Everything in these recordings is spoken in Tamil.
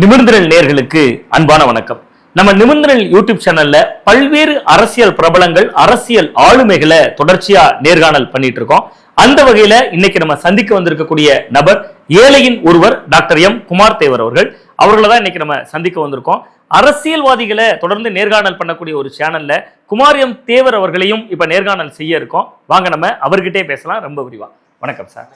நிமிர்ந்திரல் நேர்களுக்கு அன்பான வணக்கம். நம்ம நிமிர்ந்திரல் யூடியூப் சேனல்ல பல்வேறு அரசியல் பிரபலங்கள் அரசியல் ஆளுமைகளை தொடர்ச்சியா நேர்காணல் பண்ணிட்டு இருக்கோம் அந்த வகையில இன்னைக்கு நம்ம சந்திக்க வந்திருக்கக்கூடிய நபர் ஏழையின் ஒருவர் டாக்டர் எம். குமார் தேவர் அவர்கள். அவர்களை தான் இன்னைக்கு நம்ம சந்திக்க வந்திருக்கோம். அரசியல்வாதிகளை தொடர்ந்து நேர்காணல் பண்ணக்கூடிய ஒரு சேனல்ல குமார் எம். தேவர் அவர்களையும் இப்ப நேர்காணல் செய்ய இருக்கோம். வாங்க நம்ம அவர்கிட்டே பேசலாம். ரொம்ப விரிவா. வணக்கம் சார்.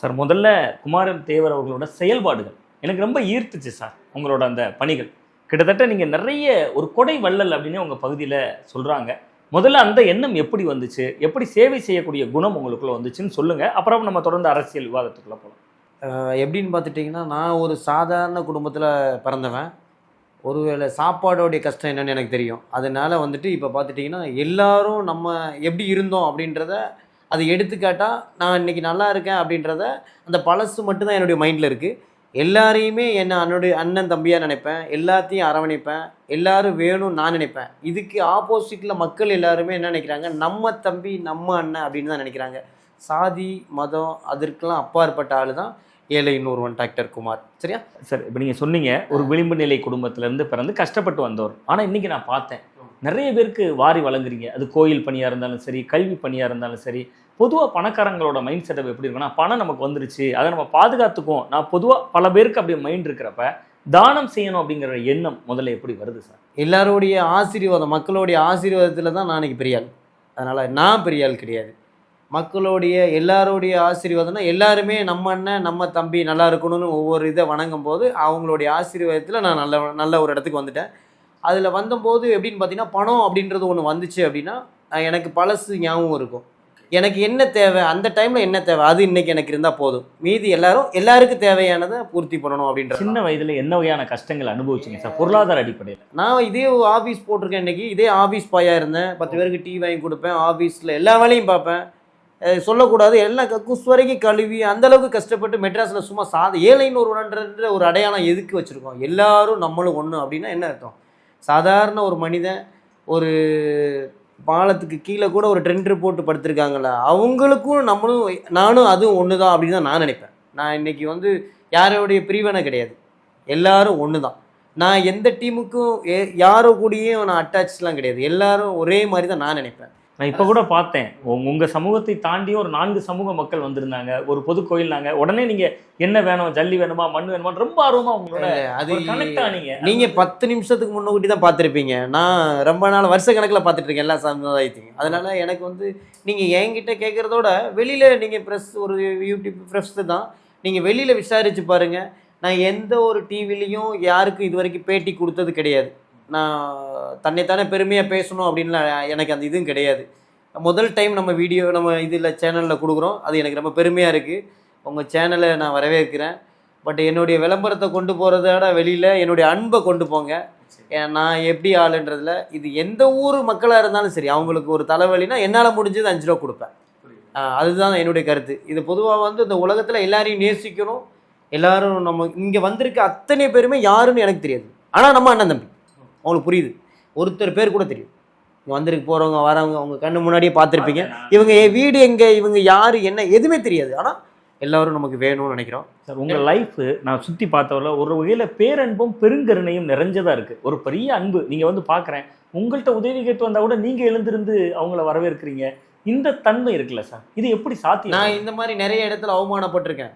சார் முதல்ல குமாரம் தேவர் அவர்களோட செயல்பாடுகள். எனக்கு ரொம்ப ஈர்த்துச்சு சார் உங்களோட அந்த பணிகள். கிட்டத்தட்ட நீங்கள் நிறைய ஒரு கொடை வள்ளல் அப்படின்னு உங்கள் பகுதியில் சொல்கிறாங்க முதல்ல அந்த எண்ணம் எப்படி வந்துச்சு? எப்படி சேவை செய்யக்கூடிய குணம் உங்களுக்குள்ள வந்துச்சுன்னு சொல்லுங்கள் அப்புறம் நம்ம தொடர்ந்து அரசியல் விவாதத்துக்குள்ளே போகலாம் எப்படின்னு பார்த்துட்டிங்கன்னா நான் ஒரு சாதாரண குடும்பத்தில் பிறந்தவன். ஒருவேளை சாப்பாடோடைய கஷ்டம் என்னன்னு எனக்கு தெரியும். அதனால் வந்துட்டு இப்போ பார்த்துட்டிங்கன்னா எல்லோரும் நம்ம எப்படி இருந்தோம் அப்படின்றத அதை எடுத்துக்காட்டால் நான் இன்னைக்கு நல்லா இருக்கேன் அப்படின்றத அந்த பழசு மட்டும்தான் என்னுடைய மைண்டில் இருக்குது எல்லாரையுமே என்ன என்னுடைய அண்ணன் தம்பியாக நினைப்பேன் எல்லாத்தையும் அரவணைப்பேன் எல்லாரும் வேணும்னு நான் நினைப்பேன். இதுக்கு ஆப்போசிட்டில் மக்கள் எல்லாருமே என்ன நினைக்கிறாங்க நம்ம தம்பி நம்ம அண்ணன் அப்படின்னு தான் நினைக்கிறாங்க. சாதி மதம் அதற்கெல்லாம் அப்பாற்பட்ட ஆள் தான் ஏழை இன்னொருவன் டாக்டர் குமார். சரியா? சார் இப்போ நீங்கள் சொன்னீங்க ஒரு விளிம்பு நிலை குடும்பத்திலேருந்து பிறந்து கஷ்டப்பட்டு வந்தவர். ஆனால் இன்னைக்கு நான் பார்த்தேன் நிறைய பேருக்கு வாரி வழங்குறீங்க. அது கோயில் பணியாக இருந்தாலும் சரி கல்வி பணியாக இருந்தாலும் சரி பொதுவாக பணக்காரங்களோட மைண்ட் செட்டப் எப்படி இருக்குன்னா பணம் நமக்கு வந்துருச்சு. அதை நம்ம பாதுகாத்துக்குவோம். நான் பொதுவாக பல பேருக்கு அப்படி மைண்ட் இருக்கிறப்ப தானம் செய்யணும் அப்படிங்கிற எண்ணம் முதல்ல எப்படி வருது சார்? எல்லாருடைய ஆசீர்வாதம் மக்களுடைய ஆசீர்வாதத்தில் தான் நான் இன்னைக்கு பெரிய அதனால் நான் பெரியாள் கிடையாது. மக்களுடைய எல்லாருடைய ஆசீர்வாதம்னா எல்லாருமே நம்ம அண்ணன் நம்ம தம்பி நல்லா இருக்கணும்னு ஒவ்வொரு இதை வணங்கும் போது அவங்களுடைய ஆசீர்வாதத்தில் நான் நல்ல நல்ல ஒரு இடத்துக்கு வந்துட்டேன். அதில் வந்தபோது எப்படின்னு பார்த்தீங்கன்னா பணம் அப்படின்றது ஒன்று வந்துச்சு அப்படின்னா எனக்கு பழசு ஞாபகம் இருக்கும். எனக்கு என்ன தேவை? அந்த டைமில் என்ன தேவை? அது இன்னைக்கு எனக்கு இருந்தால் போதும். மீதி எல்லாரும் எல்லாருக்கும் தேவையானதை பூர்த்தி பண்ணணும் அப்படின்ற சின்ன வயதில் என்ன வகையான கஷ்டங்கள் அனுபவிச்சீங்க சார்? பொருளாதார அடிப்படையில். நான் இதே ஆஃபீஸ் போட்டிருக்கேன் இன்னைக்கு. இதே ஆஃபீஸ் பாயாக இருந்தேன். பத்து பேருக்கு டீ வாங்கி கொடுப்பேன். ஆஃபீஸில் எல்லா வேலையும் பார்ப்பேன். சொல்லக்கூடாது. எல்லாம் கக்கூஸ் வரைக்கும் கழுவி அந்த அளவுக்கு கஷ்டப்பட்டு மெட்ராஸில் சும்மா சாத ஏழைன்னு ஒரு ஒரு அடையாளம் எதுக்கு வச்சுருக்கோம்? எல்லாரும் நம்மளும் ஒன்று அப்படின்னா என்ன அர்த்தம்? சாதாரண ஒரு மனிதன் ஒரு பாலத்துக்கு கீழே கூட ஒரு ட்ரெண்ட் ரிப்போர்ட் படுத்திருக்காங்கள அவங்களுக்கும் நம்மளும் நானும் அதுவும் ஒன்று தான் அப்படின்னு தான் நான் நினைப்பேன். நான் இன்னைக்கு வந்து யாரோடைய பிரிவினை கிடையாது. எல்லாரும் ஒன்று தான் நான் எந்த டீமுக்கும் ஏ- யாரோ கூடயும் நான் அட்டாச்லாம் கிடையாது. எல்லாரும் ஒரே மாதிரி தான் நான் நினைப்பேன். நான் இப்போ கூட பார்த்தேன். உங்க உங்க சமூகத்தை தாண்டி ஒரு நான்கு சமூக மக்கள் வந்திருந்தாங்க. ஒரு பொது கோயில்னாங்க உடனே நீங்க என்ன வேணும் ஜல்லி வேணுமா மண் வேணுமா ரொம்ப ஆர்வமா உங்களோட அது கனெக்ட் ஆனீங்க நீங்க. பத்து நிமிஷத்துக்கு முன்னக்கூட்டி தான் பார்த்துருப்பீங்க. நான் ரொம்ப நாள் வருஷ கணக்கில் பார்த்துட்டு இருக்கேன் எல்லா சமுதாயத்தையும். அதனால எனக்கு வந்து நீங்க என்கிட்ட கேட்குறதோட வெளியில நீங்க ப்ரெஸ் ஒரு யூடியூப் ப்ரெஸ் தான். நீங்க வெளியில விசாரிச்சு பாருங்க. நான் எந்த ஒரு டிவிலையும் யாருக்கும் இது வரைக்கும் பேட்டி கொடுத்தது கிடையாது. நான் தன்னைத்தானே பெருமையாக பேசணும் அப்படின்லாம் எனக்கு அந்த இதுவும் கிடையாது. முதல் டைம் நம்ம வீடியோ நம்ம இதில் சேனலில் கொடுக்குறோம். அது எனக்கு ரொம்ப பெருமையாக இருக்குது உங்கள் சேனலை நான் வரவேற்கிறேன். பட் என்னுடைய விளம்பரத்தை கொண்டு போகிறத விட வெளியில் என்னுடைய அன்பை கொண்டு போங்க. ஏன் நான் எப்படி ஆளுன்றதுல இது எந்த ஊர் மக்களாக இருந்தாலும் சரி அவங்களுக்கு ஒரு தலைவலினா என்னால் முடிஞ்சது அஞ்சு ரூபா கொடுப்பேன். அதுதான் என்னுடைய கருத்து. இது பொதுவாக வந்து இந்த உலகத்தில் எல்லாரையும் நேசிக்கணும். எல்லாரும் நம்ம இங்கே வந்திருக்க அத்தனை பேருமே யாருன்னு எனக்கு தெரியாது. ஆனால் நம்ம அண்ணன் தம்பி. அவங்களுக்கு புரியுது. ஒருத்தர் பேர் கூட தெரியும். வந்திருக்கு போகிறவங்க வரவங்க அவங்க கண்ணு முன்னாடியே பார்த்துருப்பீங்க. இவங்க என் வீடு எங்கே இவங்க யார் என்ன எதுவுமே தெரியாது. ஆனால் எல்லாரும் நமக்கு வேணும்னு நினைக்கிறோம். சார் உங்க லைஃப் நான் சுத்தி பார்த்தவரை ஒரு வகையில பேரன்பும் பெருங்கருணையும் நிறைஞ்சதா இருக்கு. ஒரு பெரிய அன்பு. நீங்க வந்து பாக்குறேன். உங்கள்கிட்ட உதவி கேட்டு வந்தா கூட நீங்க எழுந்திருந்து அவங்கள வரவேற்கிறீங்க. இந்த தன்மை இருக்குல்ல சார்? இது எப்படி சாத்தியம்? நான் இந்த மாதிரி நிறைய இடத்துல அவமானப்பட்டிருக்கேன்.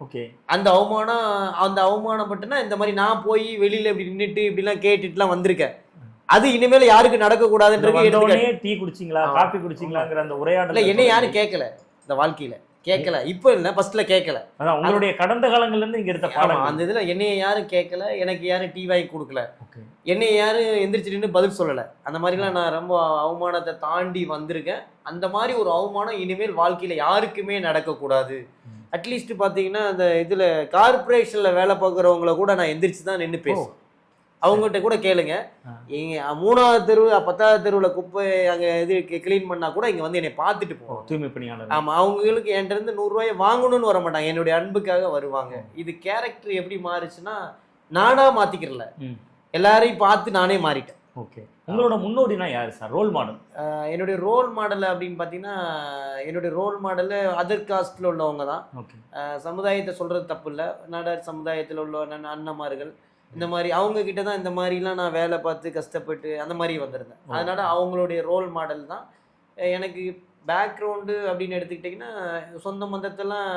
ஓகே அந்த அவமானம் அந்த அவமானப்பட்டுனா இந்த மாதிரி நான் போய் வெளியில இப்படி நின்றுட்டு இப்படிலாம் கேட்டுட்டுலாம் வந்திருக்கேன். அது இனிமேல் யாருக்கு நடக்கக்கூடாதுன்றது டீ குடிச்சிங்களா. காபி குடிச்சிங்களாங்கிற அந்த உரையாடல என்ன யாரும் கேட்கல இந்த வாழ்க்கையில. கேட்கல இப்போ இல்லை ஃபர்ஸ்ட்ல கேட்கல அதான் உங்களுடைய கடந்த காலங்கள்ல இருந்து இங்க எடுத்த பாடம் அந்த இதுல என்னைய யாரும் கேட்கல எனக்கு யாரும் டீ வாங்கி கொடுக்கல. என்னைய யாரும் எந்திரிச்சு நின்று பதில் சொல்லல. அந்த மாதிரிலாம் நான் ரொம்ப அவமானத்தை தாண்டி வந்திருக்கேன். அந்த மாதிரி ஒரு அவமானம் இனிமேல் வாழ்க்கையில யாருக்குமே நடக்கக்கூடாது. ம். அட்லீஸ்ட் பாத்தீங்கன்னா அந்த இதுல கார்பரேஷன்ல வேலை பார்க்குறவங்கள கூட நான் எந்திரிச்சு தான் நின்று பேசுவேன். அவங்ககிட்ட கூட கேளுங்க. இங்க மூணாவது தெரு பத்தாவது தெருவுல குப்பை அங்க இது கிளீன் பண்ணா கூட இங்க வந்து என்னை பார்த்துட்டு ஓ, போவோம் தூய்மை பணியாளர். ஆமா அவங்களுக்கு என்கிட்ட இருந்து நூறு ரூபாயை வாங்கணும்னு வர மாட்டாங்க. என்னுடைய அன்புக்காக வருவாங்க. இது கேரக்டர் எப்படி மாறுச்சுன்னா நானா மாத்திக்கிறல. ம். எல்லாரையும் பார்த்து நானே மாறிட்டேன். ஓகே. உங்களோட முன்னோடினா யாரு சார்? ரோல் மாடல் என்னுடைய ரோல் மாடல் அப்படின்னு பார்த்தீங்கன்னா என்னுடைய ரோல் மாடல் அதர் காஸ்டில் உள்ளவங்க தான். ஓகே. சமுதாயத்தை சொல்கிறது தப்பு இல்லை நாடார் சமுதாயத்தில் உள்ள அண்ணன் அண்ணன்மார்கள் இந்த மாதிரி அவங்க கிட்ட தான் இந்த மாதிரிலாம் நான் வேலை பார்த்து கஷ்டப்பட்டு அந்த மாதிரி வந்திருந்தேன். அதனால அவங்களுடைய ரோல் மாடல் தான். எனக்கு பேக்ரவுண்டு அப்படின்னு எடுத்துக்கிட்டிங்கன்னா சொந்த மந்தத்தெல்லாம்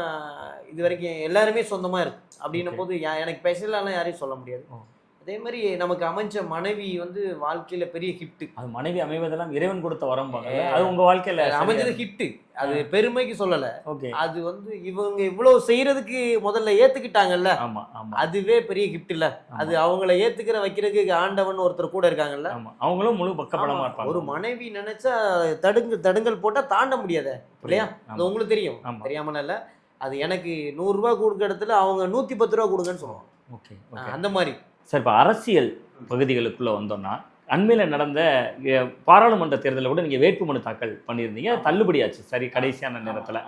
இது வரைக்கும் எல்லாருமே சொந்தமாக இருக்கு. அப்படின்னும் போது எனக்கு ஸ்பெஷலாலாம் யாரையும் சொல்ல முடியாது. அதே மாதிரி நமக்கு அமைஞ்ச மனைவி வந்து வாழ்க்கையில பெரிய கிஃப்ட் அது மனைவி அமைவதெல்லாம் இறைவன் கொடுத்த வரம்பாங்க அது உங்க வாழ்க்கையில அமைஞ்சது கிஃப்ட் அது பெருமைக்கு சொல்லல. ஓகே. அது வந்து இவங்க இவ்வளவு செய்யறதுக்கு முதல்ல ஏத்துக்கிட்டாங்கல்ல. அதுவே பெரிய கிஃப்ட் இல்ல அது அவங்கள ஏத்துக்கிற வைக்கிறதுக்கு ஆண்டவன் ஒருத்தர் கூட இருக்காங்கல்ல. அவங்களும் முழு பக்கபலமா ஆமா. இருப்பாங்க. ஒரு மனைவி நினைச்சா தடுங்கு தடுங்கல் போட்டா தாண்ட முடியாத. இல்லையா? அது. உங்களுக்கு தெரியும். தெரியாமல இல்ல. அது எனக்கு நூறு ரூபாய் கொடுக்க இடத்துல அவங்க நூத்தி பத்து ரூபா கொடுங்கன்னு சொல்லுவாங்க. ஓகே அந்த மாதிரி சார் இப்போ அரசியல் பகுதிகளுக்குள்ள வந்தோம்னா அண்மையில் நடந்த பாராளுமன்ற தேர்தலில் கூட நீங்க வேட்புமனு தாக்கல் பண்ணியிருந்தீங்க. தள்ளுபடியாச்சு சரி கடைசியான நேரத்துல.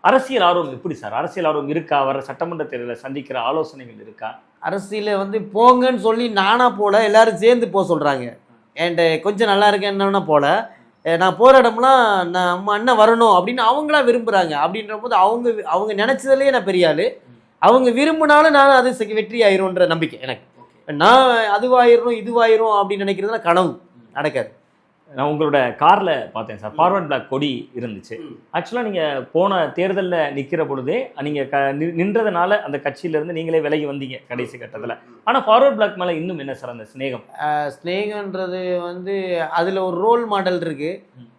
அரசியல் ஆர்வம் எப்படி சார்? அரசியல் ஆர்வம் இருக்கா? வர சட்டமன்ற தேர்தலை சந்திக்கிற ஆலோசனைகள் இருக்கா? அரசியல வந்து போங்கன்னு சொல்லி நானா போல எல்லாரும் சேர்ந்து போக சொல்றாங்க. என்கிட்ட கொஞ்சம் நல்லா இருக்கேன்னா போல. அஹ் நான் போற இடம்லாம் நான் நம்ம அண்ணன் வரணும் அப்படின்னு அவங்களா விரும்புறாங்க. அப்படின்ற போது அவங்க அவங்க நினைச்சதுலயே நான் பெரிய ஆளு. அவங்க விரும்பினாலும் நான் அது வெற்றி ஆயிரும்ன்ற நம்பிக்கை எனக்கு. நான் அதுவாயிரும் இதுவாயிரும் அப்படின்னு நினைக்கிறதுலாம் கனவு. நடக்காது. நான் உங்களோட கார்ல பார்த்தேன் சார். ஃபார்வர்ட் பிளாக் கொடி இருந்துச்சு. ஆக்சுவலாக நீங்க போன தேர்தல்ல நிக்கிற பொழுதே நீங்க க நின்றதுனால அந்த கட்சியில இருந்து நீங்களே விலகி வந்தீங்க கடைசி கட்டத்துல. ஆனா ஃபார்வர்ட் பிளாக் மேல இன்னும் என்ன சார் அந்த சிநேகம்? அஹ் ஸ்நேகன்றது வந்து அதுல ஒரு ரோல் மாடல் இருக்கு. ம். அஹ்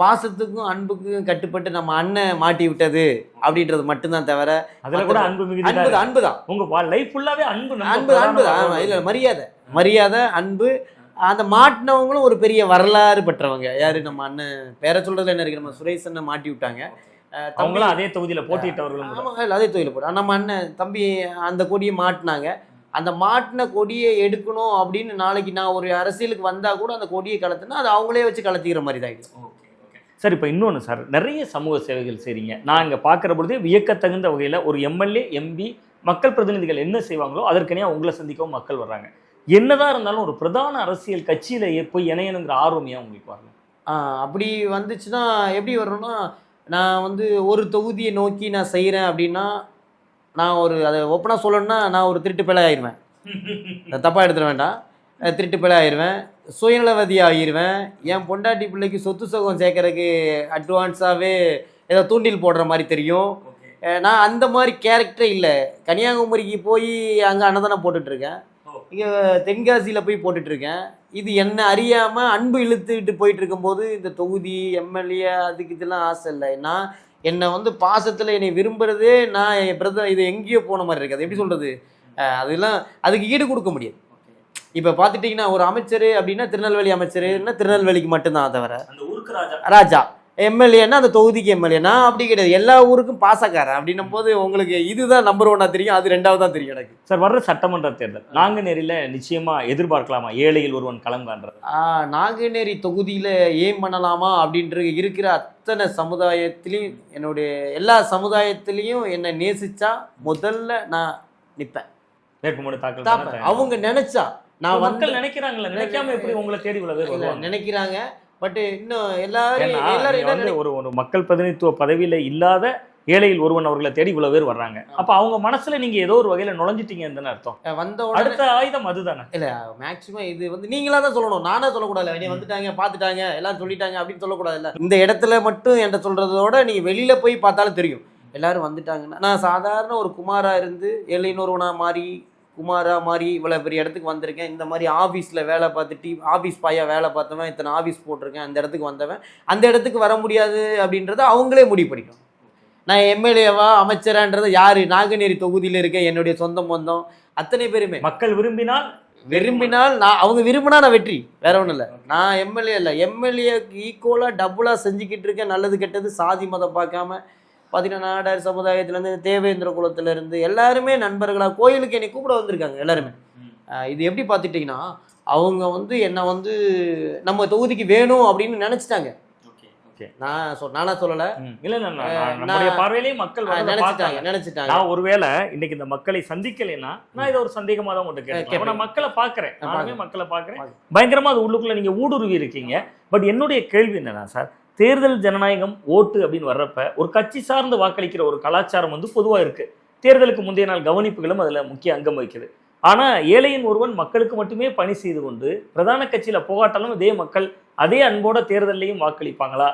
பாசத்துக்கும் அன்புக்கும் கட்டுப்பட்டு நம்ம அண்ணன் மாட்டி விட்டது அப்படின்றது மட்டும்தான் தவிர அதுல கூட அன்பு மிகுதி அன்பு அன்பு தான் உங்க லைஃப் ஃபுல்லாவே அன்பு அன்பு அன்பு தான் இல்ல மரியாதை. மரியாதை அன்பு அந்த மாட்டினவங்களும் ஒரு பெரிய வரலாறு பெற்றவங்க. யாரு? நம்ம அண்ணன் பேர சொல்றதுல என்ன இருக்கு? நம்ம சுரேஷ் அண்ணன் மாட்டி விட்டாங்க. அவங்களும் அதே தொகுதியில இல்ல, அதே தொழில் போட்டு நம்ம அண்ணன் தம்பி அந்த கொடியை மாட்டினாங்க. அந்த மாட்டின கொடியை எடுக்கணும் அப்படின்னு நாளைக்கு நான் ஒரு அரசியலுக்கு வந்தா கூட அந்த கொடியை கலத்துனா அது அவங்களே வச்சு கலத்திக்கிற மாதிரி தான். சார் இப்போ இன்னொன்று சார் நிறைய சமூக சேவைகள் செய்றீங்க. நான் இங்கே பார்க்குற பொழுதே வியக்கத்தகுந்த வகையில் ஒரு எம்எல்ஏ எம்பி மக்கள் பிரதிநிதிகள் என்ன செய்வாங்களோ அதற்கனே உங்களை சந்திக்கவும் மக்கள் வர்றாங்க. என்னதான் இருந்தாலும் ஒரு பிரதான அரசியல் கட்சியில போய் இணையணுங்கிற ஆர்வம் ஏன் உங்களுக்கு ஆஹ் அப்படி வந்துச்சுன்னா எப்படி வரணும்னா நான் வந்து ஒரு தொகுதியை நோக்கி நான் செய்கிறேன் அப்படின்னா நான் ஒரு அதை ஓப்பனாக சொல்லணும்னா நான் ஒரு திருட்டு பிள்ளை ஆயிடுவேன் தப்பாக எடுத்துட வேண்டாம். திருட்டு பிள்ளை ஆயிடுவேன் சுயநலவதி ஆகிடுவேன் என் பொண்டாட்டி பிள்ளைக்கு சொத்து சுகம் சேர்க்கறதுக்கு அட்வான்ஸாகவே ஏதோ தூண்டில் போடுற மாதிரி தெரியும். நான் அந்த மாதிரி கேரக்டரே இல்லை. கன்னியாகுமரிக்கு போய் அங்கே அன்னதானம் போட்டுட்டு இருக்கேன் இங்கே தென்காசியில் போய் போட்டுட்டு இருக்கேன் இது என்ன அறியாமல் அன்பு இழுத்துக்கிட்டு போயிட்டு இருக்கும்போது இந்த தொகுதி எம்எல்ஏ அதுக்கு இதெல்லாம் ஆசை இல்லை. நான் என்னை வந்து பாசத்தில் என்னை விரும்புறதே நான் என் பிரதர் இது எங்கேயோ போன மாதிரி இருக்கு அது எப்படி சொல்கிறது அதெல்லாம் அதுக்கு ஈடு கொடுக்க முடியாது. இப்போ பார்த்துட்டிங்கன்னா ஒரு அமைச்சர் அப்படின்னா திருநெல்வேலி அமைச்சர்னா திருநெல்வேலிக்கு மட்டும்தான் தவிர. ராஜா. எம்எல்ஏன்னா அந்த தொகுதிக்கு எம்எல்ஏ. நான் அப்படி கிடையாது. எல்லா ஊருக்கும் பாசக்காரன். அப்படின்னும் போது உங்களுக்கு இதுதான் நம்பர் ஒன்னா தெரியும். அது ரெண்டாவது தான் தெரியும் எனக்கு. சார் வர்ற சட்டமன்ற தேர்தல். நாங்குநேரியில நிச்சயமா எதிர்பார்க்கலாமா? ஏழையில் ஒருவன் களம் காண்றது. நாங்குநேரி தொகுதியில் ஏன் பண்ணலாமா? அப்படின்ற இருக்கிற அத்தனை சமுதாயத்திலையும் என்னுடைய எல்லா சமுதாயத்திலையும் என்னை நேசிச்சா முதல்ல நான் நிற்பேன் வேட்புமனு தாக்கல் அவங்க நினைச்சா நான் மக்கள் நினைக்கிறாங்கல்ல. நினைக்காம எப்படி உங்களை தேடி வருவாங்க? நினைக்கிறாங்க. பட் இன்னும் எல்லாரும் எல்லாரும் ஒரு ஒரு மக்கள் பிரதிநிதித்துவ பதவியில இல்லாத ஏழையில் ஒருவன் அவர்களை தேடி இவ்வளவு பேர் வர்றாங்க. அப்ப அவங்க மனசுல நீங்க ஏதோ ஒரு வகையில நுழைஞ்சிட்டீங்கன்னு அர்த்தம். வந்த அடுத்த ஆயுதம் அதுதானே. இல்ல மேக்ஸிமம் இது வந்து நீங்களா தான் சொல்லணும். நானே சொல்லக்கூடாது வெளியே வந்துட்டாங்க பார்த்துட்டாங்க எல்லாரும் சொல்லிட்டாங்க அப்படின்னு சொல்லக்கூடாதுல்ல. இந்த இடத்துல மட்டும் என்கிட்ட சொல்றதோட நீங்க வெளியில போய் பார்த்தாலும் தெரியும். எல்லாரும் வந்துட்டாங்கன்னா நான் சாதாரண ஒரு குமாரா இருந்து எல்லையினொருவனா மாறி குமாரா மாறி இவ்வளோ பெரிய இடத்துக்கு வந்திருக்கேன். இந்த மாதிரி ஆஃபீஸில் வேலை பார்த்துட்டு ஆஃபீஸ் பாயா வேலை பார்த்தவன் இத்தனை ஆஃபீஸ் போட்டிருக்கேன் அந்த இடத்துக்கு வந்தவன். அந்த இடத்துக்கு வர முடியாது அப்படின்றத அவங்களே முடிவு பண்ணிக்கணும் நான் எம்எல்ஏவா அமைச்சரான்றதை யாரு? நாங்குநேரி தொகுதியில் இருக்க என்னுடைய சொந்த பந்தம். அத்தனை பேருமே. மக்கள் விரும்பினால் விரும்பினால் நான் அவங்க விரும்பினா நான் வெற்றி. வேற ஒன்றும் இல்லை. நான் எம்எல்ஏ இல்லை. எம்எல்ஏக்கு ஈக்குவலாக டபுளாக செஞ்சுக்கிட்டு இருக்கேன். நல்லது கெட்டது சாதி மதம் பார்க்காம. பார்த்தீங்கன்னா நாடார் சமுதாயத்துலேருந்து தேவேந்திர குலத்துலேருந்து எல்லாருமே நண்பர்களாக கோயிலுக்கு என்னை கூப்பிட வந்திருக்காங்க எல்லாருமே. இது எப்படி பார்த்துட்டிங்கன்னா அவங்க வந்து என்னை வந்து நம்ம தொகுதிக்கு வேணும் அப்படின்னு நினச்சிட்டாங்க. நான் நானா சொல்லல. இல்ல நம்முடைய நான் பார்வையிலேயும் மக்கள் நினைச்சிட்டாங்க நினைச்சிட்டாங்க. நான் ஒருவேளை இன்னைக்கு இந்த மக்களை சந்திக்கலைன்னா நான் இதை ஒரு சந்தேகமா தான் உங்கள்கிட்ட கேட்கிறேன். நான் மக்களை பாக்குறேன் நான் நானுமே. மக்களை பாக்குறேன். பயங்கரமா அது உள்ளுக்குள்ள நீங்க ஊடுருவி இருக்கீங்க. பட் என்னுடைய கேள்வி என்னன்னா சார் தேர்தல் ஜனநாயகம் ஓட்டு அப்படின்னு வர்றப்ப ஒரு கட்சி சார்ந்து வாக்களிக்கிற ஒரு கலாச்சாரம் வந்து பொதுவாக இருக்குது தேர்தலுக்கு முந்தைய நாள் கவனிப்புகளும் அதில் முக்கிய அங்கம் வகிக்குது. ஆனால் ஏழையின் ஒருவன் மக்களுக்கு மட்டுமே பணி செய்து கொண்டு பிரதான கட்சியில் போகாட்டாலும் இதே மக்கள் அதே அன்போட தேர்தலையும் வாக்களிப்பாங்களா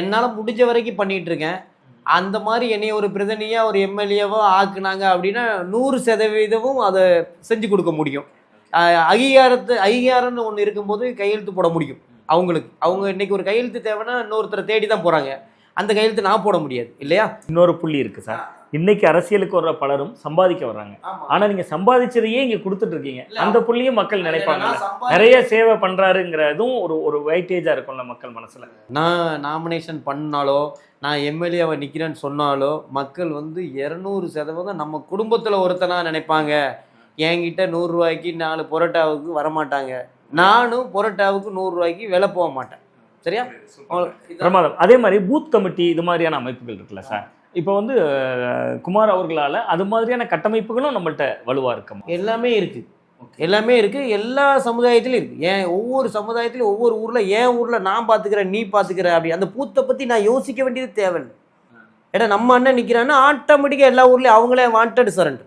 என்னால் முடிஞ்ச வரைக்கும் பண்ணிட்டு இருக்கேன். அந்த மாதிரி என்னைய ஒரு பிரதிநிதியா ஒரு எம்எல்ஏவோ ஆக்குனாங்க அப்படின்னா நூறு சதவீதமும் அதை செஞ்சு கொடுக்க முடியும். அங்கீகாரத்து அங்கீகாரம்னு ஒன்று இருக்கும்போது கையெழுத்து போட முடியும். அவங்களுக்கு அவங்க இன்னைக்கு ஒரு கையெழுத்து தேவைன்னா இன்னொருத்தரை தேடி தான் போறாங்க. அந்த கையெழுத்து நான் போட முடியாது இல்லையா? இன்னொரு புள்ளி இருக்கு சார். இன்னைக்கு அரசியலுக்கு வர்ற பலரும் சம்பாதிக்க வர்றாங்க. ஆனா நீங்க சம்பாதிச்சதையே இங்க கொடுத்துட்டு இருக்கீங்க. அந்த புள்ளியும் மக்கள் நினைப்பாங்க நிறைய சேவை பண்றாருங்கிறதும் ஒரு ஒரு வெயிட்டேஜா இருக்கும்ல மக்கள் மனசுல. நான் நாமினேஷன் பண்ணாலோ நான் எம்எல்ஏவை நிற்கிறேன்னு சொன்னாலோ மக்கள் வந்து இரநூறு சதவீதம் நம்ம குடும்பத்தில் ஒருத்தனா நினைப்பாங்க. என்கிட்ட நூறுரூவாய்க்கு நாலு பொரோட்டாவுக்கு வரமாட்டாங்க. நானும் பொரோட்டாவுக்கு நூறுரூவாய்க்கு விலை போக மாட்டேன். சரியா? பிரமாதம். அதே மாதிரி பூத் கமிட்டி இது மாதிரியான அமைப்புகள் இருக்குல்ல சார்? இப்போ வந்து குமார் அவர்களால அது மாதிரியான கட்டமைப்புகளும் நம்மள்ட்ட வலுவா இருக்கும் எல்லாமே இருக்கு. எல்லாமே இருக்கு. எல்லா சமுதாயத்திலும் இருக்கு. ஏன் ஒவ்வொரு சமுதாயத்திலும் ஒவ்வொரு ஊர்ல என் ஊர்ல நான் பாத்துக்கிறேன் நீ பாத்துக்கிற அப்படி அந்த பூத்தை பத்தி நான் யோசிக்க வேண்டியது தேவையில்லை. ஏன்னா நம்ம அண்ணன் நிக்கிறான்னா ஆட்டோமேட்டிக்கா எல்லா ஊர்லயும் அவங்களே வாண்டட் சரண்டர்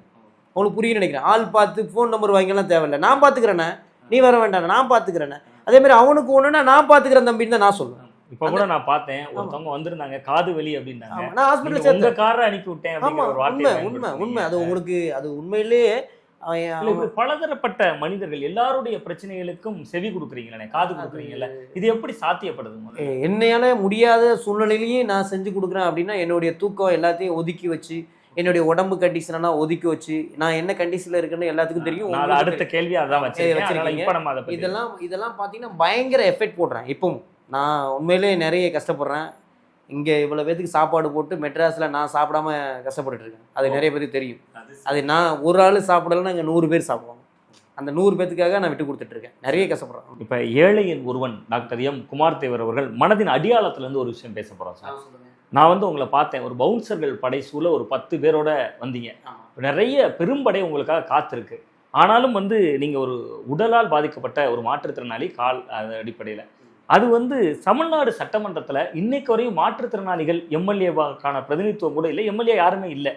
உங்களுக்கு புரியும் நினைக்கிறேன். ஆள் பார்த்து ஃபோன் நம்பர் வாங்கிலாம் தேவையில்லை. நான் பாத்துக்கிறேனே. நீ வர வேண்டாம் நான் பாத்துக்கிறேனே அதே மாதிரி அவனுக்கு ஒண்ணுன்னா நான் பாத்துக்கிறேன் தம்பின்னு தான் நான் சொல்லுவேன் இப்போ கூட நான் பார்த்தேன் ஒருத்தவங்க வந்திருந்தாங்க காது வலி அப்படின்னாங்க. நான் ஹாஸ்பிட்டல் உங்க காரை அனுப்பி விட்டேன் ஆமா உண்மை உண்மை உண்மை. அது உங்களுக்கு அது உண்மையிலேயே பலதரப்பட்ட மனிதர்கள் எல்லாருடைய பிரச்சனைகளுக்கும் செவி கொடுக்குறீங்களே காது கொடுக்குறீங்கல்ல இது எப்படி சாத்தியப்படுது என்னையால முடியாத சூழ்நிலையிலையும் நான் செஞ்சு கொடுக்குறேன் அப்படின்னா என்னுடைய தூக்கம் எல்லாத்தையும் ஒதுக்கி வச்சு என்னுடைய உடம்பு கண்டிஷனா ஒதுக்கி வச்சு நான் என்ன கண்டிஷன்ல இருக்கேன்னு எல்லாத்துக்கும் தெரியும். அடுத்த கேள்வி அதான் வச்சிருக்கீங்க. இதெல்லாம் இதெல்லாம் பார்த்தீங்கன்னா பயங்கர எஃபெக்ட் போடுறேன் இப்பவும். நான் உண்மையிலேயே நிறைய கஷ்டப்படுறேன். இங்கே இவ்வளோ பேத்துக்கு சாப்பாடு போட்டு மெட்ராஸில் நான் சாப்பிடாம கஷ்டப்பட்டுட்டு இருக்கேன். அது நிறைய பேருக்கு தெரியும். அது நான் ஒரு ஆள் சாப்பிடலன்னா இங்கே நூறு பேர் சாப்பிடுவாங்க. அந்த நூறு பேத்துக்காக நான் விட்டு கொடுத்துட்டு இருக்கேன். நிறைய கஷ்டப்படுறேன். இப்ப ஏழையின் ஒருவன் டாக்டர் எம். குமார் தேவர் அவர்கள் மனதின் அடியாளத்துல இருந்து ஒரு விஷயம் பேச போறோம் சார். நான் வந்து உங்களை பார்த்தேன். ஒரு பவுன்சர்கள் படைசூழ ஒரு பத்து பேரோட வந்தீங்க. நிறைய பெரும்படை உங்களுக்காக காத்திருக்கு. ஆனாலும் வந்து நீங்க ஒரு உடலால் பாதிக்கப்பட்ட ஒரு மாற்றுத்திறனாளி கால் அது அடிப்படையில். அது வந்து தமிழ்நாடு சட்டமன்றத்துல இன்னைக்கு வரையும் மாற்றுத்திறனாளிகள் எம்எல்ஏவாக்கான பிரதிநிதித்துவம் கூட இல்லை. எம்எல்ஏ யாருமே இல்லை.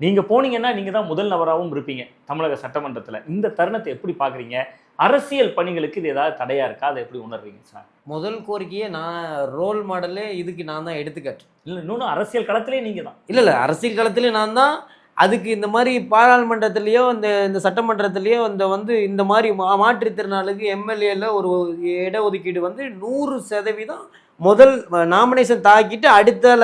நீங்க போனீங்கன்னா நீங்க தான் முதல் நபராகவும் இருப்பீங்க தமிழக சட்டமன்றத்துல. இந்த தருணத்தை எப்படி பாக்குறீங்க? அரசியல் பணிகளுக்கு இது ஏதாவது தடையா இருக்கா? அதை எப்படி உணர்றீங்க சார்? முதல் கோரிக்கையே நான் ரோல் மாடலே இதுக்கு நான் தான் எடுத்துக்காட்டு இல்ல இன்னொன்று அரசியல் களத்திலே நீங்க தான். இல்லை இல்லை அரசியல் களத்துலேயும் நான் தான். அதுக்கு இந்த மாதிரி பாராளுமன்றத்திலேயோ இந்த இந்த சட்டமன்றத்திலேயோ இந்த வந்து இந்த மாதிரி மா மாற்றுத்திறனாளுக்கு எம்எல்ஏல ஒரு இடஒதுக்கீடு வந்து நூறு சதவீதம் முதல் நாமினேஷன் தாக்கிட்டு அடுத்த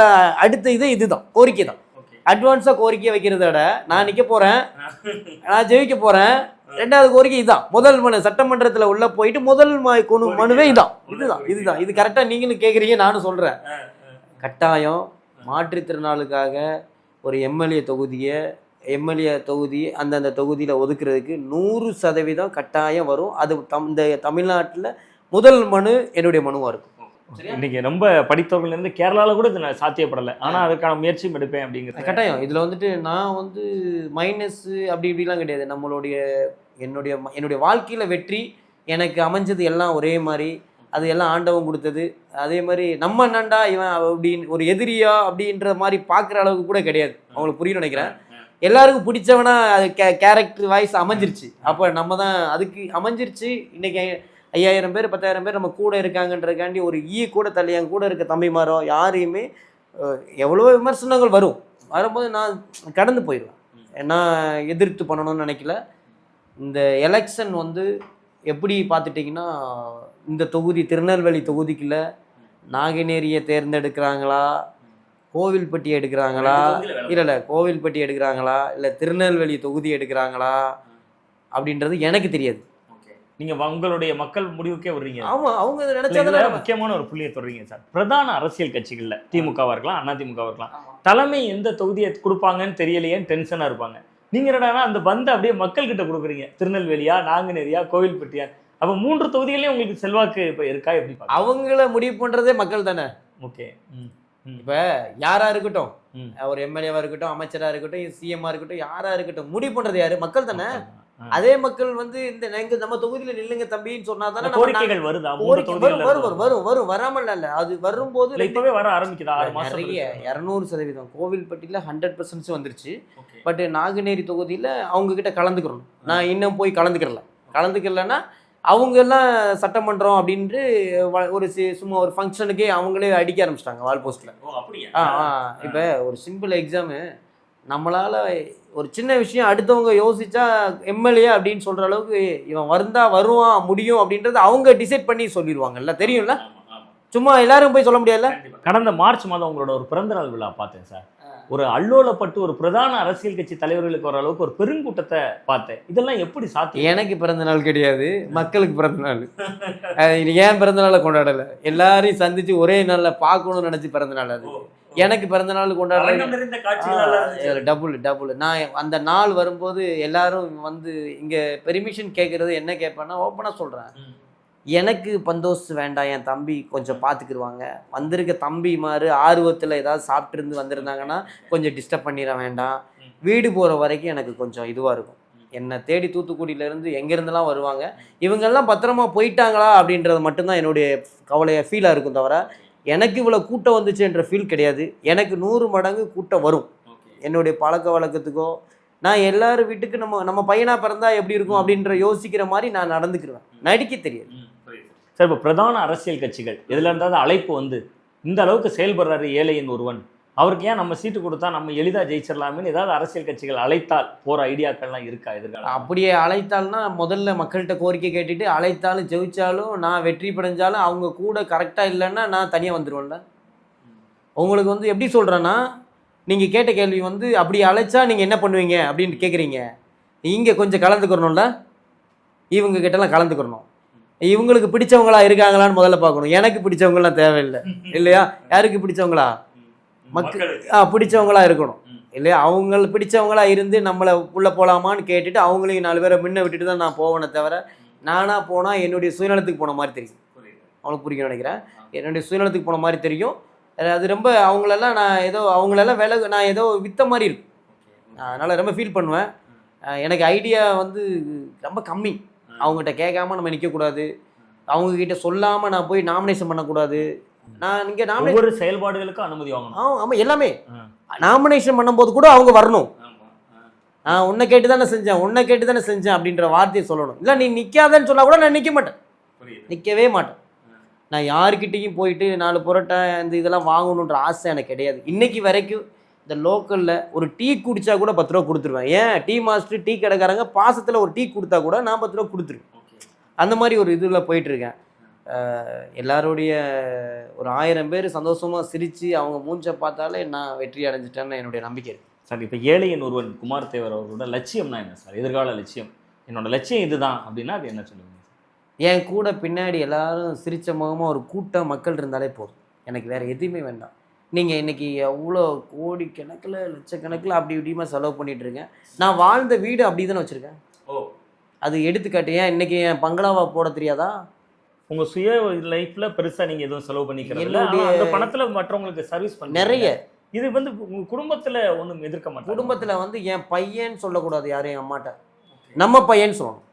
அடுத்த இது இதுதான் கோரிக்கை தான். அட்வான்ஸாக கோரிக்கை வைக்கிறத விட நான் நிற்க போகிறேன் நான் ஜெயிக்க போகிறேன் ரெண்டாவது கோரிக்கை இதுதான் முதல் மனு சட்டமன்றத்தில் உள்ள போயிட்டு முதல் குணு மனுவே இதான். இதுதான் இதுதான். இது கரெக்டாக நீங்களும் கேட்குறீங்க நானும் சொல்கிறேன் கட்டாயம் மாற்றுத்திறனாளுக்காக ஒரு எம்எல்ஏ தொகுதியை எம்எல்ஏ தொகுதி அந்தந்த தொகுதியில் ஒதுக்குறதுக்கு நூறு சதவீதம் கட்டாயம் வரும். அது தம் இந்த தமிழ்நாட்டில் முதல் மனு என்னுடைய மனுவாக இருக்கும். இன்னைக்கு ரொம்ப படித்தவர்கள் இருந்து கேரளால கூட இது சாத்தியப்படலை. ஆனா அதுக்கான முயற்சியும் எடுப்பேன் அப்படிங்கிறது. கட்டாயம். இதில் வந்துட்டு நான் வந்து மைனஸ் அப்படி இப்படிலாம் கிடையாது. நம்மளுடைய என்னுடைய என்னுடைய வாழ்க்கையில் வெற்றி எனக்கு அமைஞ்சது எல்லாம் ஒரே மாதிரி. அது எல்லாம் ஆண்டவன் கொடுத்தது. அதே மாதிரி நம்ம அண்ணன்டா இவன் அப்படின்னு ஒரு எதிரியா அப்படின்ற மாதிரி பார்க்குற அளவுக்கு கூட கிடையாது. அவங்களுக்கு புரியும் நினைக்கிறேன். எல்லாருக்கும் பிடிச்சவனா அது கே கேரக்டர் வாய்ஸ் அமைஞ்சிருச்சு. அப்போ நம்ம தான் அதுக்கு அமைஞ்சிருச்சு. இன்னைக்கு ஐயாயிரம் பேர் பத்தாயிரம் பேர் நம்ம கூட இருக்காங்கன்றதுக்காண்டி ஒரு ஈ கூட தள்ளி என் கூட இருக்க தம்பிமாரோ யாரையுமே அஹ், எவ்வளவோ விமர்சனங்கள் வரும். வரும்போது நான் கடந்து போயிடுவேன். நான் எதிர்த்து பண்ணணும்னு நினைக்கல. இந்த எலெக்ஷன் வந்து எப்படி பார்த்துட்டிங்கன்னா இந்த தொகுதி திருநெல்வேலி தொகுதிக்குள்ள நாகநேரியை தேர்ந்தெடுக்கிறாங்களா? கோவில்பட்டி எடுக்கிறாங்களா? இல்லை இல்லை கோவில்பட்டி எடுக்கிறாங்களா? இல்லை திருநெல்வேலி தொகுதி எடுக்கிறாங்களா? அப்படின்றது எனக்கு தெரியாது. நீங்க உங்களுடைய மக்கள் முடிவுக்கே வர்றீங்க. ஆமா அவங்க நம்ம- முக்கியமான ஒரு புள்ளியை சொல்றீங்க சார். பிரதான அரசியல் கட்சிகள்ல திமுகவா இருக்கலாம் அண்ணா திமுகவா இருக்கலாம். தலைமை எந்த தொகுதியை கொடுப்பாங்கன்னு தெரியலையேன்னு டென்ஷனா இருப்பாங்க. நீங்க என்னடான்னா அந்த பந்த அப்படியே மக்கள் கிட்ட கொடுக்குறீங்க. திருநெல்வேலியா நாங்குநேரியா கோவில்பட்டியா? அப்ப மூன்று தொகுதிகளையும் உங்களுக்கு செல்வாக்கு இப்ப இருக்கா எப்படி? அவங்கள முடிவு பண்றதே மக்கள் தானே. ஓகே. இப்ப யாரா இருக்கட்டும். ஒரு எம்எல்ஏவா இருக்கட்டும் அமைச்சரா இருக்கட்டும் சிஎம்ஆ இருக்கட்டும் யாரா இருக்கட்டும் முடிவு பண்றது யாரு? மக்கள் தானே. அதே மக்கள் வந்து இந்த எங்க நம்ம தொகுதியில நில்லுங்க தம்பின்னு சொன்னா தானே கோரிக்கைகள் வருதா. வரும் வரும் வரும் வரும் வரும். வராமல் இல்ல. அது வரும்போது இப்பவே வர ஆரம்பிக்குதா. நிறைய இரநூறு சதவீதம். கோவில்பட்டியில ஹண்ட்ரட் பர்சன்ட்ஸ் வந்துருச்சு. பட் நாங்குநேரி தொகுதியில அவங்க கிட்ட கலந்துக்கிறோம் நான் இன்னும் போய் கலந்துக்கிறல. கலந்துக்கலன்னா அவங்க எல்லாம் சட்டமன்றம் அப்படின்ட்டு ஒரு சும்மா ஒரு ஃபங்க்ஷனுக்கே அவங்களே அடிக்க ஆரம்பிச்சிட்டாங்க வால் போஸ்ட்ல இப்போ ஒரு சிம்பிள் எக்ஸாமு நம்மளால ஒரு சின்ன விஷயம் அடுத்தவங்க யோசிச்சா எம்எல்ஏ அப்படின்னு சொல்ற அளவுக்கு இவன் வந்தா வருவான் முடியும் அப்படின்றது அவங்க டிசைட் பண்ணி சொல்லிடுவாங்கல்ல. தெரியும்ல. சும்மா எல்லாரும் போய் சொல்ல முடியாதுல்ல. கடந்த மார்ச் மாதம் உங்களோட ஒரு பிறந்த நாள் விழா பார்த்தேன் சார். ஒரு அல்லோலப்பட்டு ஒரு பிரதான அரசியல் கட்சி தலைவர்களுக்கு வர அளவுக்கு ஒரு பெருங்கூட்டத்தை பார்த்தேன். இதெல்லாம் எப்படி சாத்தியம்? எனக்கு பிறந்த நாள் கிடையாது. மக்களுக்கு பிறந்த நாள் ஏன் பிறந்த நாளை கொண்டாடல? எல்லாரையும் சந்திச்சு ஒரே நாள்ல பார்க்கணும்னு நினைச்சு பிறந்த நாள் அது எனக்கு பிறந்த நாள் இருந்துச்சு. டபுள் டபுள் நான் அந்த நாள் வரும்போது எல்லாரும் வந்து இங்க பெர்மிஷன் கேட்கறது என்ன கேட்பேன்னா ஓப்பனா சொல்றேன். ம். எனக்கு பந்தோஸ் வேண்டாம் என் தம்பி கொஞ்சம் பார்த்துக்கிடுவாங்க வந்திருக்க தம்பி மாதிரி ஆர்வத்தில் ஏதாவது சாப்பிட்டு இருந்து வந்திருந்தாங்கன்னா கொஞ்சம் டிஸ்டர்ப் பண்ணிட வேண்டாம். வீடு போகிற வரைக்கும் எனக்கு கொஞ்சம் இதுவாக இருக்கும். என்னை தேடி தூத்துக்குடியிலேருந்து எங்கேருந்துலாம் வருவாங்க. இவங்கெல்லாம் பத்திரமா போயிட்டாங்களா அப்படின்றது மட்டும்தான் என்னுடைய கவலையாக ஃபீலாக இருக்கும் தவிர எனக்கு இவ்வளோ கூட்டம் வந்துச்சுன்ற ஃபீல் கிடையாது. எனக்கு நூறு மடங்கு கூட்டம் வரும். என்னுடைய பழக்க வழக்கத்துக்கோ நான் எல்லாரும் வீட்டுக்கு நம்ம நம்ம பையனாக பிறந்தா எப்படி இருக்கும் அப்படின்ற யோசிக்கிற மாதிரி நான் நடந்துக்கிருவேன். நடிக்க தெரியாது. சார் இப்போ பிரதான அரசியல் கட்சிகள் எதுல இருந்தாவது அழைப்பு வந்து இந்த அளவுக்கு செயல்படுறாரு ஏழையின் ஒருவன். அவருக்கு ஏன் நம்ம சீட்டு கொடுத்தா நம்ம எளிதாக ஜெயிச்சிடலாமேனு ஏதாவது அரசியல் கட்சிகள் அழைத்தால் போகிற ஐடியாக்கள்லாம் இருக்கா எதிர்காலம் அப்படியே அழைத்தால்னா முதல்ல மக்கள்கிட்ட கோரிக்கை கேட்டுட்டு அழைத்தாலும் ஜெயிச்சாலும் நான் வெற்றி படைஞ்சாலும் அவங்க கூட கரெக்டாக இல்லைன்னா நான் தனியாக வந்துடுவேன்ல உங்களுக்கு வந்து எப்படி சொல்கிறேன்னா நீங்கள் கேட்ட கேள்வி வந்து அப்படி அழைச்சா நீங்கள் என்ன பண்ணுவீங்க அப்படின்னு கேட்குறீங்க இங்கே கொஞ்சம் கலந்துக்கிறணும்ல இவங்க கிட்டலாம் கலந்துக்கிறணும் இவங்களுக்கு பிடிச்சவங்களா இருக்காங்களான்னு முதல்ல பார்க்கணும். எனக்கு பிடிச்சவங்களாம் தேவையில்லை. இல்லையா? யாருக்கு பிடிச்சவங்களா? மக்கள் பிடிச்சவங்களா இருக்கணும். இல்லையா? அவங்க பிடிச்சவங்களா இருந்து நம்மளை உள்ள போலாமான்னு கேட்டுட்டு அவங்களையும் நாலு பேரை முன்ன விட்டுட்டு தான் நான் போவேனே தவிர நானா போனா என்னுடைய சுயநலத்துக்கு போன மாதிரி தெரியும். அவங்களுக்கு புரியும் நினைக்கிறேன். என்னுடைய சுயநலத்துக்கு போன மாதிரி தெரியும். அது ரொம்ப அவங்களெல்லாம் நான் ஏதோ அவங்களெல்லாம் விலகு நான் ஏதோ வித்த மாதிரி இருக்கும். அதனால ரொம்ப ஃபீல் பண்ணுவேன். எனக்கு ஐடியா வந்து ரொம்ப கம்மி. அவங்ககிட்ட கேட்காம நம்ம நிற்கக்கூடாது அவங்க கிட்ட சொல்லாம நான் போய் நாமினேஷன் பண்ணக்கூடாது. நான் இங்கே நாமினேஷன் ஒவ்வொரு செயல்பாடுகளுக்கும் அனுமதி வாங்கணும். ஆமாம் எல்லாமே. ஆ. நாமினேஷன் பண்ணும்போது கூட அவங்க வரணும். நான் உன்னை கேட்டு தானே செஞ்சேன் உன்னை கேட்டு தானே செஞ்சேன் அப்படின்ற வார்த்தையை சொல்லணும். இல்லை நீ நிற்காதன்னு சொன்னா கூட நான் நிற்க மாட்டேன். நிற்கவே மாட்டேன். நான் யாருக்கிட்டேயும் போயிட்டு நாலு புரோட்டா இந்த இதெல்லாம் வாங்கணுன்ற ஆசை எனக்கு கிடையாது. இன்னைக்கு வரைக்கும் இந்த லோக்கலில் ஒரு டீ குடிச்சா கூட பத்து ரூபா கொடுத்துருவேன். ஏன்? டீ மாஸ்டர் டீ கடைக்காரங்க பாசத்தில் ஒரு டீ கொடுத்தா கூட நான் பத்து ரூபா கொடுத்துருவேன். அந்த மாதிரி ஒரு இதில் போயிட்டுருக்கேன் எல்லாருடைய ஒரு ஆயிரம் பேர் சந்தோஷமாக சிரித்து அவங்க மூஞ்ச பார்த்தாலே நான் வெற்றி அடைஞ்சிட்டேன்னு என்னுடைய நம்பிக்கை சார் இப்போ ஏழையின் ஒருவன் குமார் தேவர் அவர்களோட லட்சியம்னா என்ன சார்? எதிர்கால லட்சியம். என்னோட லட்சியம் இதுதான் அப்படின்னா அது என்ன சொல்லுவீங்க என் கூட பின்னாடி எல்லாரும் சிரிச்ச முகமாக ஒரு கூட்டம் மக்கள் இருந்தாலே போதும். எனக்கு வேற எதுவுமே வேண்டாம். நீங்கள் இன்னைக்கு எவ்வளோ கோடி கணக்கில் லட்சக்கணக்கில் அப்படி இப்படிமா செலவு பண்ணிட்டு இருக்கேன் நான் வாழ்ந்த வீடு அப்படி தானே வச்சுருக்கேன். ஓ. அது எடுத்துக்காட்டு. ஏன் இன்னைக்கு என் பங்களாவா போட தெரியாதா? உங்க சுய லைஃப்ல பெருசா நீங்க எதுவும் செலவு ஆனா அந்த பணத்துல மற்றவங்களுக்கு சர்வீஸ் பண்ண நிறைய. இது வந்து உங்க குடும்பத்துல ஒண்ணும் எதிர்க்க மாட்டாங்க. குடும்பத்தில் வந்து என் பையன்னு சொல்லக்கூடாது யாரும் என் அம்மாட்ட. நம்ம பையன்னு சொல்லணும்.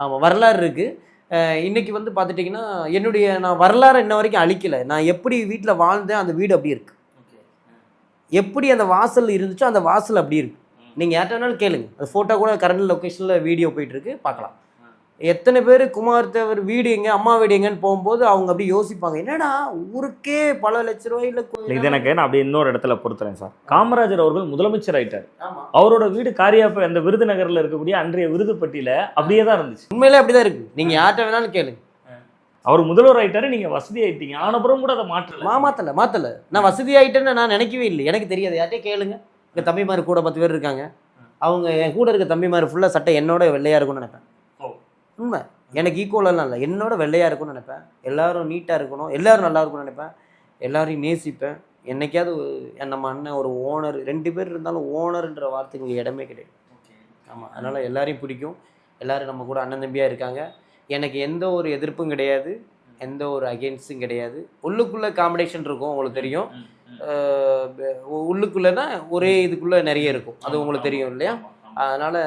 ஆமாம் வரலாறு இருக்குது இன்னைக்கு வந்து பார்த்துட்டிங்கன்னா என்னுடைய நான் வரலாறு இன்ன வரைக்கும் அழிக்கலை. நான் எப்படி வீட்டில் வாழ்ந்தேன் அந்த வீடு அப்படி இருக்கு. எப்படி அந்த வாசல் இருந்துச்சோ அந்த வாசல் அப்படி இருக்கு. நீங்கள் யார்ட்ட வேணாலும் கேளுங்க. அந்த ஃபோட்டோ கூட கரண்ட் லொக்கேஷனில் வீடியோ போயிட்டு இருக்கு பார்க்கலாம் எத்தனை பேர் குமார் தேவர் வீடு எங்க அம்மா வீடு எங்கன்னு போகும்போது அவங்க அப்படி யோசிப்பாங்க. என்னடா ஊருக்கே பல லட்ச ரூபாயில இது எனக்கு நான் அப்படியே இன்னொரு இடத்துல பொறுத்துறேன் சார். காமராஜர் அவர்கள் முதலமைச்சர் ஆயிட்டார். அவரோட வீடு காரியாப்ப அந்த விருதுநகர்ல இருக்கக்கூடிய அன்றைய விருதுப்பட்டியில அப்படியே தான் இருந்துச்சு. உண்மையிலே அப்படிதான் இருக்கு. நீங்க யார்ட்ட வேணாலும் கேளுங்க அவர் முதல்வர் ஆயிட்டாரு நீங்க வசதி ஆயிட்டீங்க. ஆனப்புறம் கூட அதை மாற்றல. மாத்தல மாத்தல. நான் வசதி ஆயிட்டேன்னு நான் நினைக்கவே இல்லை. எனக்கு தெரியாது. யார்ட்டே கேளுங்க. எங்க தம்பிமார் கூட பத்து பேர் இருக்காங்க. அவங்க என் கூட இருக்க தம்பிமார் ஃபுல்லா சட்டை என்னோட வெள்ளையா இருக்கும்னு நினைப்பேன். உண்மை. எனக்கு ஈக்குவலாம் இல்லை. என்னோட வெள்ளையா இருக்கும்னு நினைப்பேன். எல்லாரும் நீட்டா இருக்கணும். எல்லாரும் நல்லா இருக்கும்னு நினைப்பேன். எல்லாரையும் நேசிப்பேன். என்னைக்காவது நம்ம அண்ணன் ஒரு ஓனர் ரெண்டு பேர் இருந்தாலும் ஓனர்ன்ற வார்த்தைக்கு இடமே கிடையாது. ஆமாம் அதனால் எல்லாரையும் பிடிக்கும். எல்லாரும் நம்ம கூட அண்ணன் தம்பியாக இருக்காங்க. எனக்கு எந்த ஒரு எதிர்ப்பும் கிடையாது. எந்த ஒரு அகெயின்ஸ்டும் கிடையாது. உள்ளுக்குள்ளே காம்படிஷன் இருக்கும் உங்களுக்கு தெரியும். உள்ளுக்குள்ளனா ஒரே இதுக்குள்ளே நிறைய இருக்கும். அது உங்களுக்கு தெரியும் இல்லையா? அதனால்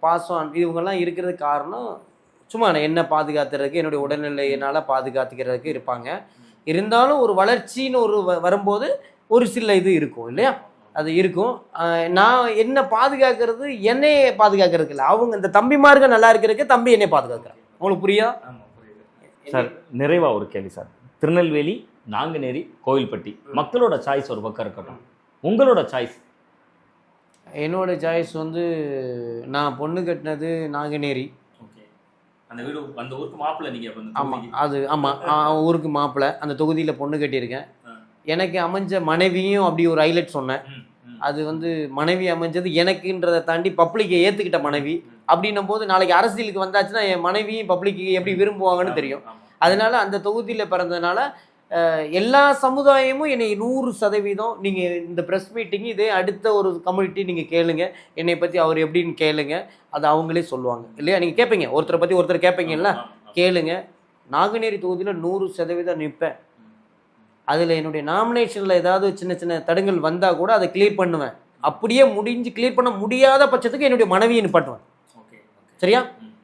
பாசம் இவங்கெல்லாம் இருக்கிறது காரணம் சும்மா நான் என்ன பாதுகாத்துறதுக்கு என்னுடைய உடல்நிலையினால் பாதுகாத்துக்கிறதுக்கு இருப்பாங்க. இருந்தாலும் ஒரு வளர்ச்சின்னு ஒரு வ- வரும்போது ஒரு சில இது இருக்கும் இல்லையா? அது இருக்கும். நான் என்ன பாதுகாக்கிறது என்னையே பாதுகாக்கிறதுக்கு இல்லை. அவங்க இந்த தம்பிமார்கள் நல்லா இருக்கிறதுக்கு தம்பி என்னை பாதுகாக்கிறான். உங்களுக்கு புரியா சார் நிறைவா ஒரு கேள்வி சார். திருநெல்வேலி நாங்குநேரி கோவில்பட்டி. மக்களோட சாய்ஸ் ஒரு பக்கம் இருக்கட்டும். உங்களோட சாய்ஸ் என்னோட சாய்ஸ் வந்து நான் பொண்ணு கட்டினது நாங்குநேரி. அந்த வீடு அந்த ஊருக்கு மாப்பிள்ள நீங்க ஆமாம் அது ஆமாம் ஊருக்கு மாப்பிள்ளை அந்த தொகுதியில் பொண்ணு கட்டியிருக்கேன். எனக்கு அமைஞ்ச மனைவியும் அப்படி ஒரு ஹைலைட் சொன்னேன். அது வந்து மனைவி அமைஞ்சது எனக்குன்றதை தாண்டி பப்ளிக்கை ஏற்றுக்கிட்ட மனைவி. அப்படின்னும் போது நாளைக்கு அரசியலுக்கு வந்தாச்சுன்னா என் மனைவியும் பப்ளிக்கு எப்படி விரும்புவாங்கன்னு தெரியும். அதனால அந்த தொகுதியில் பிறந்ததுனால எல்லா சமுதாயமும் என்னை நூறு சதவீதம் நீங்கள் இந்த ப்ரெஸ் மீட்டிங் இதே அடுத்த ஒரு கம்யூனிட்டி நீங்கள் கேளுங்க. என்னை பற்றி அவர் எப்படின்னு கேளுங்க. அது அவங்களே சொல்லுவாங்க. இல்லையா? நீங்கள் கேட்பீங்க ஒருத்தரை பற்றி ஒருத்தர் கேட்பீங்கல்ல கேளுங்க. நாங்குநேரி தொகுதியில் நூறு சதவீதம் நிற்பேன் அதில் என்னுடைய நாமினேஷனில் ஏதாவது சின்ன சின்ன தடங்கள் வந்தால் கூட அதை கிளியர் பண்ணுவேன். அப்படியே முடிஞ்சு கிளியர் பண்ண முடியாத பட்சத்துக்கு என்னுடைய மனைவியை நிப்பாட்டுவேன். சரியா?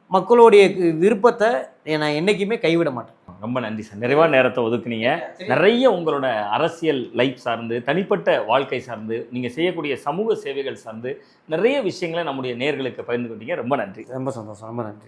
மக்களுடைய விருப்பத்தை நான் என்னைக்குமே கைவிட மாட்டேன். ரொம்ப நன்றி சார். நிறைவா நேரத்தை ஒதுக்குனீங்க. நிறைய உங்களோட அரசியல் லைஃப் சார்ந்து தனிப்பட்ட வாழ்க்கை சார்ந்து நீங்க செய்யக்கூடிய சமூக சேவைகள் சார்ந்து நிறைய விஷயங்களை நம்முடைய நேர்களுக்கு பகிர்ந்து கொண்டீங்க. ரொம்ப நன்றி. ரொம்ப சந்தோஷம். ரொம்ப நன்றி.